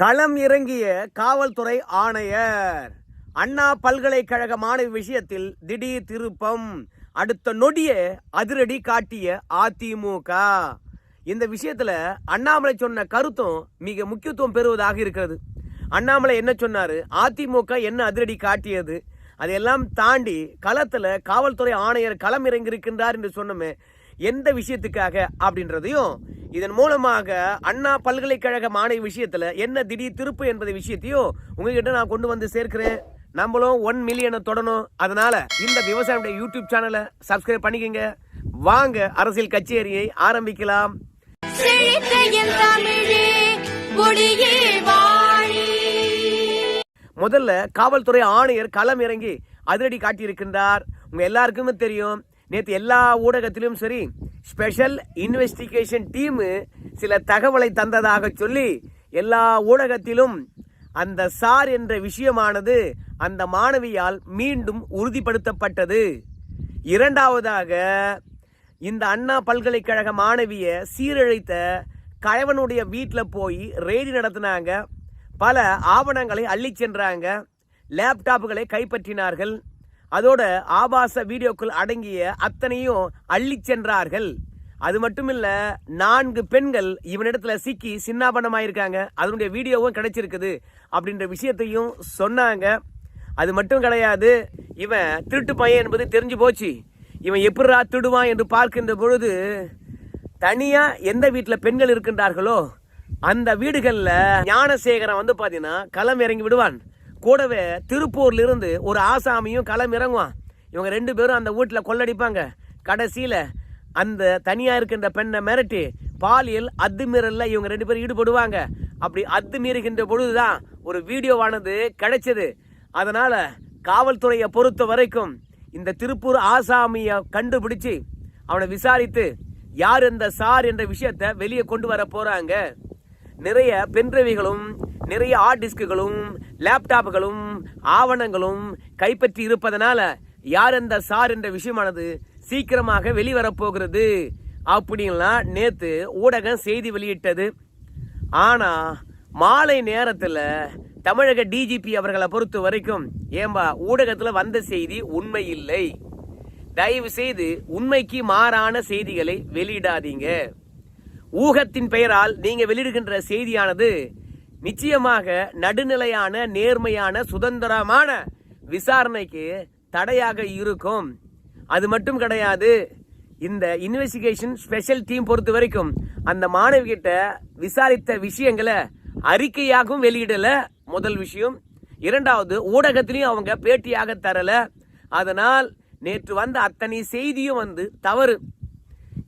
களம் இறங்கிய காவல்துறை ஆணையர். அண்ணா பல்கலைக்கழக மாணவி விஷயத்தில் திடீர் திருப்பம். அடுத்த நொடியே அதிரடி காட்டிய அதிமுக. இந்த விஷயத்துல அண்ணாமலை சொன்ன கருத்தும் மிக முக்கியத்துவம் பெறுவதாக இருக்கிறது. அண்ணாமலை என்ன சொன்னாரு? அதிமுக என்ன அதிரடி காட்டியது? அதையெல்லாம் தாண்டி களத்துல காவல்துறை ஆணையர் களம் இறங்கியிருக்கின்றார் என்று சொன்னோமே எந்த விஷயத்துக்காக அப்படின்றதையும் இதன் மூலமாக அண்ணா பல்கலைக்கழக மாணவி விஷயத்துல என்ன திடீர் திருப்பு என்பதை விஷயத்தையும் உங்ககிட்ட நான் கொண்டு வந்து சேர்க்கிறேன். நம்மளும் ஒன் மில்லியனை தொடணும். அதனால இந்த விவசாயியுடைய யூடியூப் சேனலை சப்ஸ்கிரைப் பண்ணிக்கங்க. வாங்க அரசியல் கச்சேரியை ஆரம்பிக்கலாம். முதல்ல காவல்துறை ஆணையர் களம் இறங்கி அதிரடி காட்டியிருக்கின்றார். உங்க எல்லாருக்குமே தெரியும் நேற்று எல்லா ஊடகத்திலும் சரி ஸ்பெஷல் இன்வெஸ்டிகேஷன் டீமு சில தகவலை தந்ததாக சொல்லி எல்லா ஊடகத்திலும் அந்த சார் என்ற விஷயமானது அந்த மாணவியால் மீண்டும் உறுதிப்படுத்தப்பட்டது. இரண்டாவதாக இந்த அண்ணா பல்கலைக்கழக மாணவியை சீரழித்த கயவனுடைய வீட்டில் போய் ரெய்டு நடத்தினாங்க. பல ஆவணங்களை அள்ளிச் சென்றாங்க. லேப்டாப்புகளை கைப்பற்றினார்கள். அதோட ஆபாச வீடியோக்கள் அடங்கிய அத்தனையும் அள்ளி சென்றார்கள். அது மட்டும் இல்ல நான்கு பெண்கள் இவனிடத்துல சிக்கி சின்னாபனமாயிருக்காங்க. அதனுடைய வீடியோவும் கிடைச்சிருக்குது அப்படின்ற விஷயத்தையும் சொன்னாங்க. அது மட்டும் கிடையாது இவன் திருட்டு பையன் என்பது தெரிஞ்சு போச்சு. இவன் எப்படிரா திருடுவான் என்று பார்க்கின்ற பொழுது தனியா எந்த வீட்டில் பெண்கள் இருக்கின்றார்களோ அந்த வீடுகளில் ஞானசேகரன் வந்து பார்த்தீங்கன்னா களம் இறங்கி விடுவான். கூடவே திருப்பூர்ல இருந்து ஒரு ஆசாமியும் களம் இறங்குவான். இவங்க ரெண்டு பேரும் அந்த வீட்டில் கொள்ளடிப்பாங்க. கடைசியில் அந்த தனியாக இருக்கின்ற பெண்ணை மிரட்டி பாலியல் அத்துமீறல்ல இவங்க ரெண்டு பேரும் ஈடுபடுவாங்க. அப்படி அத்துமீறுகின்ற பொழுதுதான் ஒரு வீடியோவானது கிடைச்சது. அதனால் காவல்துறையை பொறுத்த வரைக்கும் இந்த திருப்பூர் ஆசாமியை கண்டுபிடிச்சு அவனை விசாரித்து யார் இந்த சார் என்ற விஷயத்தை வெளியே கொண்டு வர போகிறாங்க நிறைய பென்ட்ரைவிகளும் நிறைய ஹார்ட் டிஸ்குகளும் லேப்டாப்புகளும் ஆவணங்களும் கைப்பற்றி இருப்பதனால யார் இந்த சார் என்ற விஷயமானது சீக்கிரமாக வெளிவரப்போகிறது அப்படின்லாம் நேற்று ஊடகம் செய்தி வெளியிட்டது. ஆனால் மாலை நேரத்தில் தமிழக டிஜிபி அவர்களை பொறுத்த வரைக்கும் ஏம்பா ஊடகத்தில் வந்த செய்தி உண்மை இல்லை. தயவு செய்து உண்மைக்கு மாறான செய்திகளை வெளியிடாதீங்க. ஊகத்தின் பெயரால் நீங்க வெளியிடுகின்ற செய்தியானது நிச்சயமாக நடுநிலையான நேர்மையான சுதந்திரமான விசாரணைக்கு தடையாக இருக்கும். அது மட்டும் கிடையாது இந்த இன்வெஸ்டிகேஷன் ஸ்பெஷல் டீம் பொறுத்த வரைக்கும் அந்த மாணவி கிட்ட விசாரித்த விஷயங்களை அறிக்கையாகவும் வெளியிடல. முதல் விஷயம். இரண்டாவது ஊடகத்திலையும் அவங்க பேட்டியாக தரல. அதனால் நேற்று வந்த அத்தனை செய்தியும் வந்து தவறு.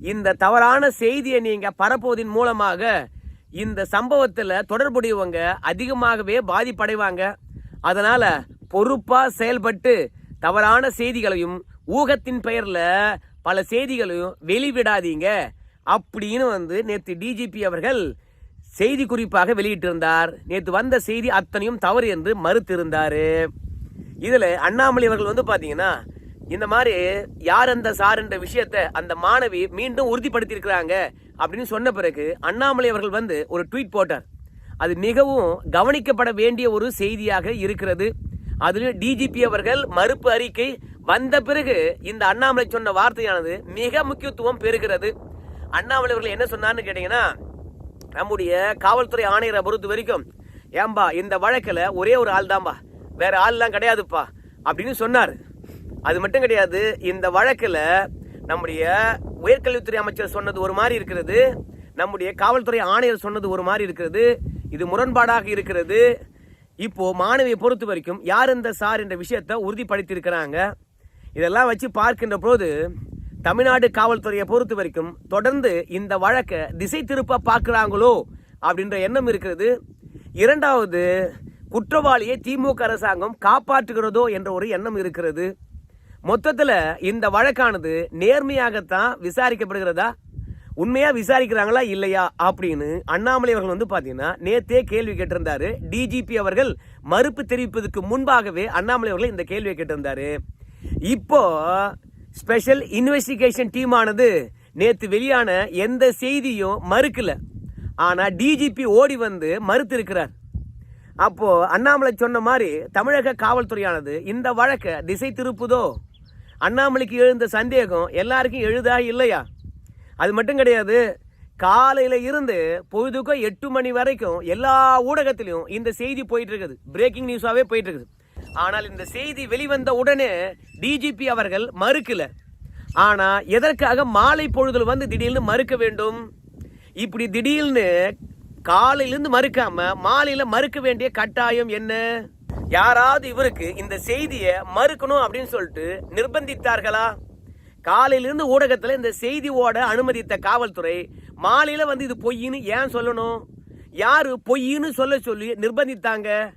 இந்த தவறான செய்தியை நீங்க பரப்புவதன் மூலமாக இந்த சம்பவத்தில் தொடர்புடையவங்க அதிகமாகவே பாதிப்படைவாங்க. அதனால பொறுப்பா செயல்பட்டு தவறான செய்திகளையும் ஊகத்தின் பெயர்ல பல செய்திகளையும் வெளிவிடாதீங்க. அப்படின்னு வந்து நேற்று டிஜிபி அவர்கள் செய்தி குறிப்பாக வெளியிட்டிருந்தார். நேற்று வந்த செய்தி அத்தனையும் தவறு என்று மறுத்திருந்தார். இதில் அண்ணாமலை அவர்கள் வந்து பார்த்தீங்கன்னா இந்த மாதிரி யார் அந்த சார் என்ற விஷயத்தை அந்த மாணவி மீண்டும் உறுதிப்படுத்தி இருக்கிறாங்க அப்படின்னு சொன்ன பிறகு அண்ணாமலை அவர்கள் வந்து ஒரு ட்வீட் போட்டார். அது மிகவும் கவனிக்கப்பட வேண்டிய ஒரு செய்தியாக இருக்கிறது. அதில் டிஜிபி அவர்கள் மறுப்பு அறிக்கை வந்த பிறகு இந்த அண்ணாமலை சொன்ன வார்த்தையானது மிக முக்கியத்துவம் பெறுகிறது. அண்ணாமலை அவர்கள் என்ன சொன்னார்னு கேட்டீங்கன்னா நம்முடைய காவல்துறை ஆணையரை பொறுத்த வரைக்கும் ஏம்பா இந்த வழக்கில் ஒரே ஒரு ஆள் தான்பா வேற ஆள்லாம் கிடையாதுப்பா. அப்படின்னு சொன்னார். அது மட்டும் கிடையாது இந்த வழக்கில் நம்முடைய உயர்கல்வித்துறை அமைச்சர் சொன்னது ஒரு மாதிரி இருக்கிறது நம்முடைய காவல்துறை ஆணையர் சொன்னது ஒரு மாதிரி இருக்கிறது இது முரண்பாடாக இருக்கிறது. இப்போ மாணவியை பொறுத்த வரைக்கும் யார் இந்த சார் என்ற விஷயத்தை உறுதிப்படுத்தியிருக்கிறாங்க? இதெல்லாம் வச்சு பார்க்கின்ற போது தமிழ்நாடு காவல்துறையை பொறுத்த வரைக்கும் தொடர்ந்து இந்த வழக்கை திசை திருப்ப பார்க்குறாங்களோ அப்படின்ற எண்ணம் இருக்கிறது. இரண்டாவது குற்றவாளியை திமுக அரசாங்கம் காப்பாற்றுகிறதோ என்ற ஒரு எண்ணம் இருக்கிறது. மொத்தத்தில் இந்த வழக்கானது நேர்மையாகத்தான் விசாரிக்கப்படுகிறதா? உண்மையாக விசாரிக்கிறாங்களா இல்லையா அப்படின்னு அண்ணாமலை அவர்கள் வந்து பார்த்தீங்கன்னா நேத்தே கேள்வி கேட்டிருந்தாரு. டிஜிபி அவர்கள் மறுப்பு தெரிவிப்பதற்கு முன்பாகவே அண்ணாமலை அவர்கள் இந்த கேள்வியை கேட்டிருந்தாரு. இப்போ ஸ்பெஷல் இன்வெஸ்டிகேஷன் டீம் ஆனது வெளியான எந்த செய்தியும் மறுக்கல. ஆனால் டிஜிபி ஓடி வந்து மறுத்து இருக்கிறார் அண்ணாமலை சொன்ன மாதிரி தமிழக காவல்துறையானது இந்த வழக்கை திசை திருப்புதோ? அண்ணாமலைக்கு எழுந்த சந்தேகம் எல்லாருக்கும் எழுதா இல்லையா? அது மட்டும் கிடையாது காலையில் இருந்து பொழுதுக்கும் எட்டு மணி வரைக்கும் எல்லா ஊடகத்திலையும் இந்த செய்தி போயிட்டு இருக்குது பிரேக்கிங் நியூஸாகவே போயிட்டு இருக்குது ஆனால் இந்த செய்தி வெளிவந்த உடனே டிஜிபி அவர்கள் மறுக்கல. ஆனால் எதற்காக மாலை பொழுதுல வந்து திடீர்னு மறுக்க வேண்டும்? இப்படி திடீர்னு காலையிலிருந்து மறுக்காம மாலையில் மறுக்க வேண்டிய கட்டாயம் என்ன? யாராவது இவருக்கு இந்த செய்தியை மறுக்கணும் அப்படின்னு சொல்லிட்டு நிர்பந்தித்தார்களா? காலையிலிருந்து ஊடகத்தில் இந்த செய்தி ஓட அனுமதித்த காவல்துறை மாலையில் வந்து இது பொய்ன்னு ஏன் சொல்லணும்? யார் பொய்ன்னு சொல்ல சொல்லி நிர்பந்தித்தாங்க?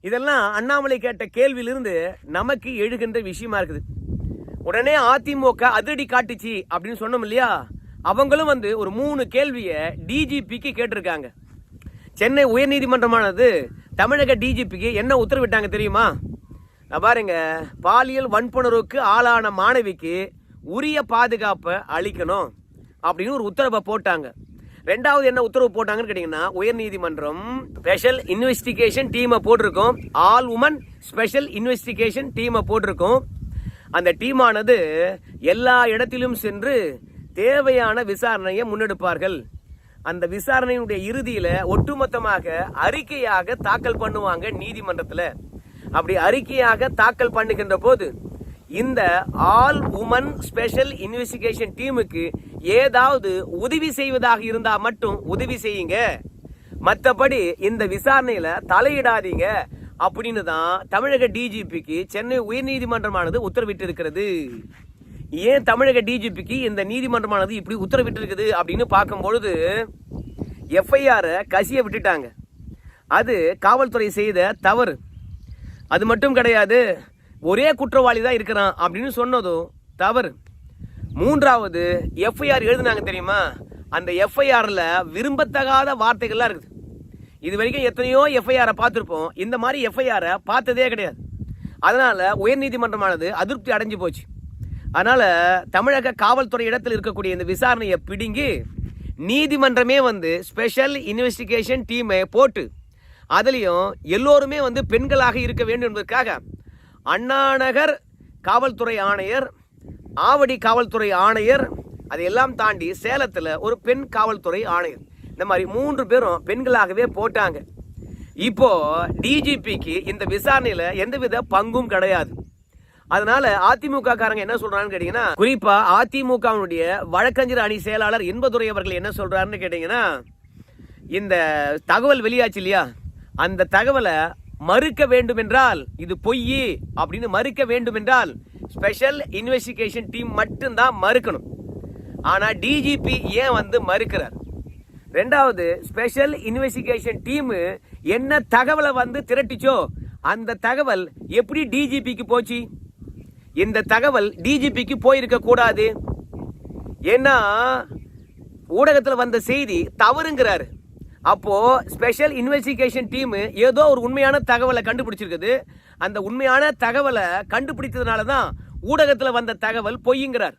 இதெல்லாம் அண்ணாமலை கேட்ட கேள்வியிலிருந்து நமக்கு எழுகின்ற விஷயமா இருக்குது. உடனே அதிமுக அதிரடி காட்டுச்சு அப்படின்னு சொன்னோம் இல்லையா? அவங்களும் வந்து ஒரு மூணு கேள்வியை டிஜிபிக்கு கேட்டிருக்காங்க. சென்னை உயர்நீதிமன்றமானது தமிழக டிஜிபிக்கு என்ன உத்தரவிட்டாங்க தெரியுமா? நான் பாருங்க பாலியல் வன்புணர்வுக்கு ஆளான மாணவிக்கு உரிய பாதுகாப்பை அளிக்கணும் அப்படின்னு ஒரு உத்தரவை போட்டாங்க. ரெண்டாவது என்ன உத்தரவு போட்டாங்கன்னு கேட்டீங்கன்னா உயர்நீதிமன்றம் ஸ்பெஷல் இன்வெஸ்டிகேஷன் டீமை போட்டிருக்கோம். ஆல் உமன் ஸ்பெஷல் இன்வெஸ்டிகேஷன் டீமை போட்டிருக்கோம். அந்த டீமானது எல்லா இடத்திலும் சென்று தேவையான விசாரணையை முன்னெடுப்பார்கள். அந்த விசாரணையினுடைய இறுதியில ஒட்டுமொத்தமாக அறிக்கையாக தாக்கல் பண்ணுவாங்க நீதிமன்றத்துல. அப்படி அறிக்கையாக தாக்கல் பண்ணுகின்ற போது இந்த ஆல் உமன் ஸ்பெஷல் இன்வெஸ்டிகேஷன் டீமுக்கு ஏதாவது உதவி செய்வதாக இருந்தா மட்டும் உதவி செய்யுங்க. மற்றபடி இந்த விசாரணையில தலையிடாதீங்க அப்படின்னு தான் தமிழக டிஜிபிக்கு சென்னை உயர்நீதிமன்றமானது உத்தரவிட்டு இருக்கிறது ஏன் தமிழக டிஜிபிக்கு இந்த நீதிமன்றமானது இப்படி உத்தரவிட்டிருக்குது அப்படின்னு பார்க்கும்பொழுது எஃப்ஐஆரை கசிய விட்டுட்டாங்க. அது காவல்துறை செய்த தவறு. அது மட்டும் கிடையாது ஒரே குற்றவாளி தான் இருக்கிறான் அப்படின்னு சொன்னதும் தவறு. மூன்றாவது எஃப்ஐஆர் எழுதுனாங்க தெரியுமா? அந்த எஃப்ஐஆரில் விரும்பத்தகாத வார்த்தைகள்லாம் இருக்குது. இது வரைக்கும் எத்தனையோ எஃப்ஐஆரை பார்த்துருப்போம். இந்த மாதிரி எஃப்ஐஆரை பார்த்ததே கிடையாது. அதனால் உயர்நீதிமன்றமானது அதிருப்தி அடைஞ்சு போச்சு. அதனால் தமிழக காவல்துறை இடத்தில் இருக்கக்கூடிய இந்த விசாரணையை பிடுங்கி நீதிமன்றமே வந்து ஸ்பெஷல் இன்வெஸ்டிகேஷன் டீமை போட்டு அதுலேயும் எல்லோருமே வந்து பெண்களாக இருக்க வேண்டும் என்பதற்காக அண்ணாநகர் காவல்துறை ஆணையர் ஆவடி காவல்துறை ஆணையர் அதையெல்லாம் தாண்டி சேலத்தில் ஒரு பெண் காவல்துறை ஆணையர். இந்த மாதிரி மூன்று பேரும் பெண்களாகவே போட்டாங்க. இப்போ டிஜிபிக்கு இந்த விசாரணையில் எந்தவித பங்கும் கிடையாது. அதனால அதிமுக காரங்க என்ன சொல்றாங்கன்னு கேட்டீங்கன்னா குறிப்பா அதிமுகவினுடைய வழக்கறிஞர் அணி செயலாளர் இன்பதுரை அவர்கள் என்ன சொல்றாருன்னு கேட்டீங்கன்னா இந்த தகவல் வெளியாச்சு இல்லையா? அந்த தகவலை மறுக்க வேண்டும் என்றால் இது பொய் அப்படின்னு மறுக்க வேண்டும் என்றால் ஸ்பெஷல் இன்வெஸ்டிகேஷன் டீம் மட்டும்தான் மறுக்கணும். ஆனா டிஜிபி ஏன் வந்து மறுக்கிறார்? ரெண்டாவது ஸ்பெஷல் இன்வெஸ்டிகேஷன் டீம் என்ன தகவலை வந்து திரட்டிச்சோ அந்த தகவல் எப்படி டிஜிபிக்கு போச்சு? இந்த தகவல் டிஜிபிக்கு போயிருக்க கூடாது. ஏன்னா ஊடகத்தில் வந்த செய்தி தவறுங்கிறாரு. அப்போ ஸ்பெஷல் இன்வெஸ்டிகேஷன் டீம் ஏதோ ஒரு உண்மையான தகவலை கண்டுபிடிச்சிருக்குது. அந்த உண்மையான தகவலை கண்டுபிடித்ததுனால தான் ஊடகத்தில் வந்த தகவல் பொய்யுங்கிறார்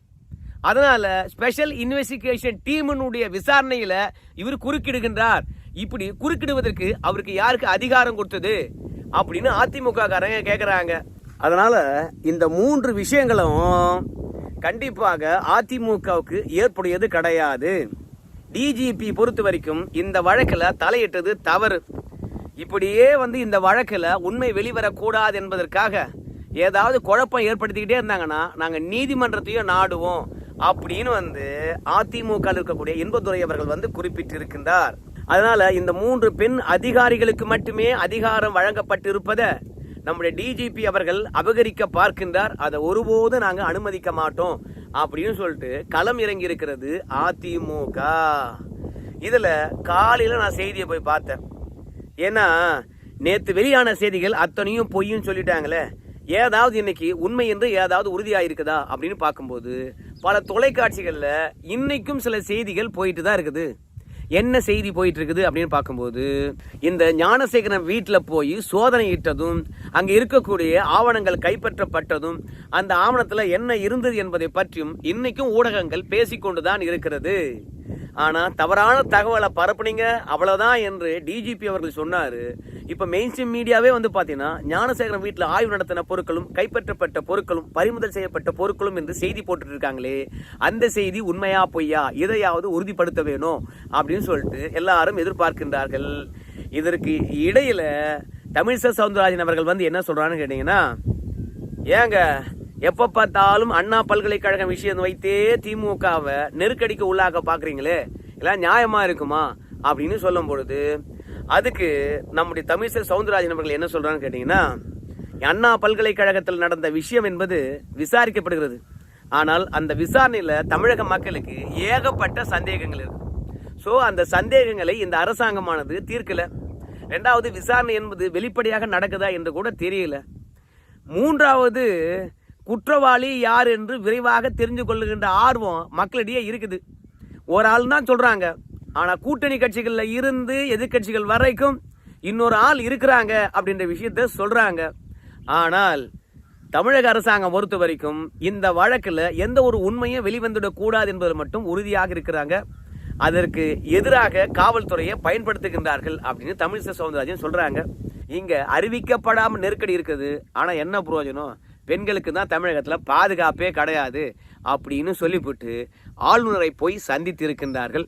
அதனால ஸ்பெஷல் இன்வெஸ்டிகேஷன் டீமினுடைய விசாரணையில் இவர் குறுக்கிடுகின்றார். இப்படி குறுக்கிடுவதற்கு அவருக்கு யாருக்கு அதிகாரம் கொடுத்தது? அப்படின்னு அதிமுக காரங்க கேட்குறாங்க அதனால் இந்த மூன்று விஷயங்களும் கண்டிப்பாக அதிமுகவுக்கு ஏற்புடையது கிடையாது. டிஜிபி பொறுத்த வரைக்கும் இந்த வழக்கில் தலையிட்டது தவறு. இப்படியே வந்து இந்த வழக்கில் உண்மை வெளிவரக்கூடாது என்பதற்காக ஏதாவது குழப்பம் ஏற்படுத்திக்கிட்டே இருந்தாங்கன்னா நாங்கள் நீதிமன்றத்தையும் நாடுவோம் அப்படின்னு வந்து அதிமுக இருக்கக்கூடிய இன்பதுரை அவர்கள் வந்து குறிப்பிட்டிருக்கின்றார். அதனால இந்த மூன்று பெண் அதிகாரிகளுக்கு மட்டுமே அதிகாரம் வழங்கப்பட்டிருப்பதை நம்முடைய டிஜிபி அவர்கள் அபகரிக்க பார்க்கின்றார். அதை ஒருபோதும் நாங்கள் அனுமதிக்க மாட்டோம். அப்படின்னு சொல்லிட்டு களம் இறங்கி இருக்கிறது அதிமுக இதுல காலையில நான் செய்தியை போய் பார்த்தேன். ஏன்னா நேத்து வெளியான செய்திகள் அத்தனையும் பொய்யும் சொல்லிட்டாங்களே. ஏதாவது இன்னைக்கு உண்மை என்று ஏதாவது உறுதியாயிருக்குதா அப்படின்னு பார்க்கும்போது பல தொலைக்காட்சிகளில் இன்னைக்கும் சில செய்திகள் போயிட்டு தான் இருக்குது. என்ன செய்தி போயிட்டு இருக்குது அப்படின்னு பார்க்கும்போது இந்த ஞானசேகரன் வீட்டில் போய் சோதனை இட்டதும் அங்கே இருக்கக்கூடிய ஆவணங்கள் கைப்பற்றப்பட்டதும் அந்த ஆவணத்தில் என்ன இருந்தது என்பதை பற்றியும் இன்னைக்கும் ஊடகங்கள் பேசிக்கொண்டு தான் இருக்கிறது. ஆனால் தவறான தகவலை பரப்புனீங்க அவ்வளோதான் என்று டிஜிபி அவர்கள் சொன்னார். இப்போ மெயின் ஸ்ட்ரீம் மீடியாவே வந்து பார்த்தீங்கன்னா ஞானசேகரன் வீட்டில் ஆய்வு நடத்தின பொருட்களும் கைப்பற்றப்பட்ட பொருட்களும் பறிமுதல் செய்யப்பட்ட பொருட்களும் என்று செய்தி போட்டுட்டு இருக்காங்களே அந்த செய்தி உண்மையா பொய்யா? இதையாவது உறுதிப்படுத்த வேணும் அப்படின்னு சொல்லிட்டு எல்லாரும் எதிர்பார்க்கின்றார்கள். இதற்கு இடையில் தமிழிசை சவுந்தரராஜன் அவர்கள் வந்து என்ன சொல்கிறான்னு கேட்டிங்கன்னா ஏங்க எப்ப பார்த்தாலும் அண்ணா பல்கலைக்கழக விஷயம் வைத்தே திமுகவை நெருக்கடிக்கு உள்ளாக்க பாக்குறீங்களே எல்லாம் நியாயமா இருக்குமா? அப்படின்னு சொல்லும் பொழுது அதுக்கு நம்முடைய தமிழிசை சவுந்தரராஜன் அவர்கள் என்ன சொல்றான்னு கேட்டீங்கன்னா அண்ணா பல்கலைக்கழகத்தில் நடந்த விஷயம் என்பது விசாரிக்கப்படுகிறது. ஆனால் அந்த விசாரணையில தமிழக மக்களுக்கு ஏகப்பட்ட சந்தேகங்கள் இருக்கு. ஸோ அந்த சந்தேகங்களை இந்த அரசாங்கமானது தீர்க்கல. ரெண்டாவது விசாரணை என்பது வெளிப்படையாக நடக்குதா என்று கூட தெரியல. மூன்றாவது குற்றவாளி யார் என்று விரைவாக தெரிஞ்சு கொள்ளுகின்ற ஆர்வம் மக்களிடையே இருக்குது. ஒரு ஆள் தான் சொல்கிறாங்க ஆனால் கூட்டணி கட்சிகளில் இருந்து எதிர்க்கட்சிகள் வரைக்கும் இன்னொரு ஆள் இருக்கிறாங்க அப்படின்ற விஷயத்த சொல்கிறாங்க ஆனால் தமிழக அரசாங்கம் பொறுத்த வரைக்கும் இந்த வழக்கில் எந்த ஒரு உண்மையும் வெளிவந்துவிடக்கூடாது என்பது மட்டும் உறுதியாக இருக்கிறாங்க. அதற்கு எதிராக காவல்துறையை பயன்படுத்துகின்றார்கள் அப்படின்னு தமிழிசை சவுந்தரராஜன் சொல்கிறாங்க இங்கே அறிவிக்கப்படாமல் நெருக்கடி இருக்குது. ஆனால் என்ன பிரயோஜனம்? பெண்களுக்கு தான் தமிழகத்தில் பாதுகாப்பே கிடையாது அப்படின்னு சொல்லிவிட்டு ஆளுநரை போய் சந்தித்து இருக்கின்றார்கள்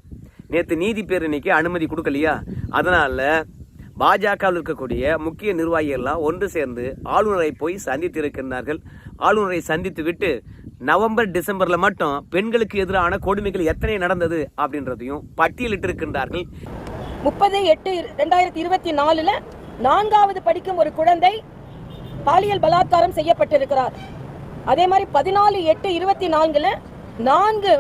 நேற்று நீதி பேரணிக்கு அனுமதி கொடுக்கலையா? அதனால் பாஜகவில் இருக்கக்கூடிய முக்கிய நிர்வாகிகள்லாம் ஒன்று சேர்ந்து ஆளுநரை போய் சந்தித்து இருக்கின்றார்கள் ஆளுநரை சந்தித்து விட்டு நவம்பர் டிசம்பரில் மட்டும் பெண்களுக்கு எதிரான கொடுமைகள் எத்தனை நடந்தது அப்படின்றதையும் பட்டியலிட்டு இருக்கின்றார்கள் முப்பது எட்டு ரெண்டாயிரத்தி இருபத்தி நாலில் நான்காவது படிக்கும் ஒரு குழந்தை பாலியல் பலாத்காரம் செய்யப்பட்டிருக்கிறார். அதே மாதிரி பதினாலு எட்டு இருபத்தி நான்குல நான்கு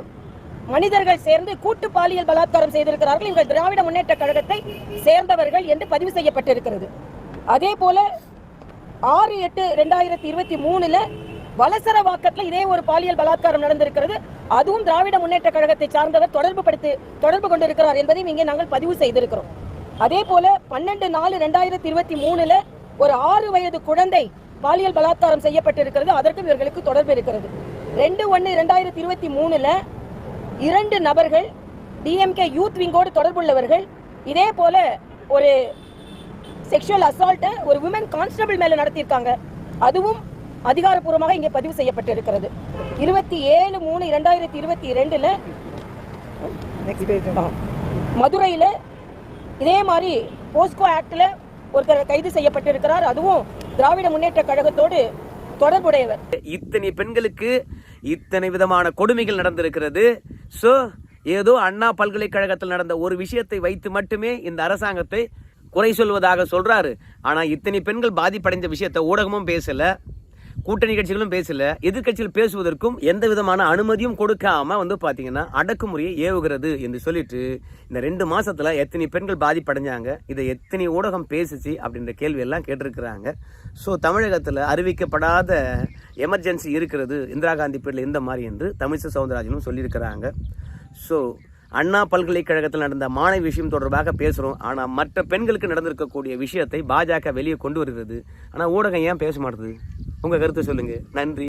மனிதர்கள் சேர்ந்து கூட்டு பாலியல் பலாத்காரம் செய்திருக்கிறார்கள். இவர்கள் திராவிட முன்னேற்ற கழகத்தை சேர்ந்தவர்கள் என்று பதிவு செய்யப்பட்டிருக்கிறது. அதே போல ஆறு எட்டு ரெண்டாயிரத்தி இருபத்தி மூணுல வலசரவாக்கத்துல இதே ஒரு பாலியல் பலாத்காரம் நடந்திருக்கிறது. அதுவும் திராவிட முன்னேற்ற கழகத்தை சார்ந்தவர் தொடர்பு படுத்தி தொடர்பு கொண்டிருக்கிறார் என்பதையும் இங்கே நாங்கள் பதிவு செய்திருக்கிறோம். அதே போல பன்னெண்டு நாலு ரெண்டாயிரத்தி இருபத்தி மூணுல ஒரு ஆறு வயது குழந்தை பாலியல் பலாத்காரம் செய்யப்பட்டிருக்கிறது. அதற்கும் இவர்களுக்கு தொடர்பு இருக்கிறது. ரெண்டு ஒன்னு ரெண்டாயிரத்தி இருபத்தி மூணுல இரண்டு நபர்கள் டிஎம்கே யூத் விங்கோடு தொடர்புள்ளவர்கள். இதே போல ஒரு செக்ஷுவல் அசால்ட்டை ஒரு விமன் கான்ஸ்டபிள் மேல நடத்தியிருக்காங்க. அதுவும் அதிகாரப்பூர்வமாக இங்கே பதிவு செய்யப்பட்டிருக்கிறது. இருபத்தி ஏழு மூணு இரண்டாயிரத்தி இருபத்தி ரெண்டுல மதுரையில இதே மாதிரி போஸ்கோ ஆக்ட்ல ஒருத்தர் கைது செய்யப்பட்டிருக்கிறார். அதுவும் திராவிட முன்னேற்ற கழகத்தோடு தொடர்புடையவர். இத்தனை பெண்களுக்கு இத்தனை விதமான கொடுமைகள் நடந்திருக்கிறது. சோ ஏதோ அண்ணா பல்கலைக்கழகத்தில் நடந்த ஒரு விஷயத்தை வைத்து மட்டுமே இந்த அரசாங்கத்தை குறை சொல்வதாக சொல்றாரு. ஆனா இத்தனை பெண்கள் பாதிப்படைந்த விஷயத்தை ஊடகமும் பேசல. கூட்டணி கட்சிகளும் பேசல. எதிர்க்கட்சிகள் பேசுவதற்கும் எந்த விதமான அனுமதியும் கொடுக்காம வந்து பாத்தீங்கன்னா அடக்குமுறையை ஏவுகிறது என்று சொல்லிட்டு இந்த ரெண்டு மாசத்துல எத்தனை பெண்கள் பாதிப்படைஞ்சாங்க இதை எத்தனை ஊடகம் பேசுச்சு அப்படின்ற கேள்வி எல்லாம் கேட்டிருக்கிறாங்க. ஸோ தமிழகத்தில் அறிவிக்கப்படாத எமர்ஜென்சி இருக்கிறது இந்திரா காந்தி பேரில் இந்த மாதிரி என்று தமிழிசை சவுந்தரராஜனும் சொல்லியிருக்கிறாங்க. ஸோ அண்ணா பல்கலைக்கழகத்தில் நடந்த மாணவி விஷயம் தொடர்பாக பேசுகிறோம் ஆனால் மற்ற பெண்களுக்கு நடந்திருக்கக்கூடிய விஷயத்தை பாஜக வெளியே கொண்டு வருகிறது. ஆனால் ஊடகம் ஏன் பேச மாட்டுது? உங்கள் கருத்து சொல்லுங்கள் நன்றி.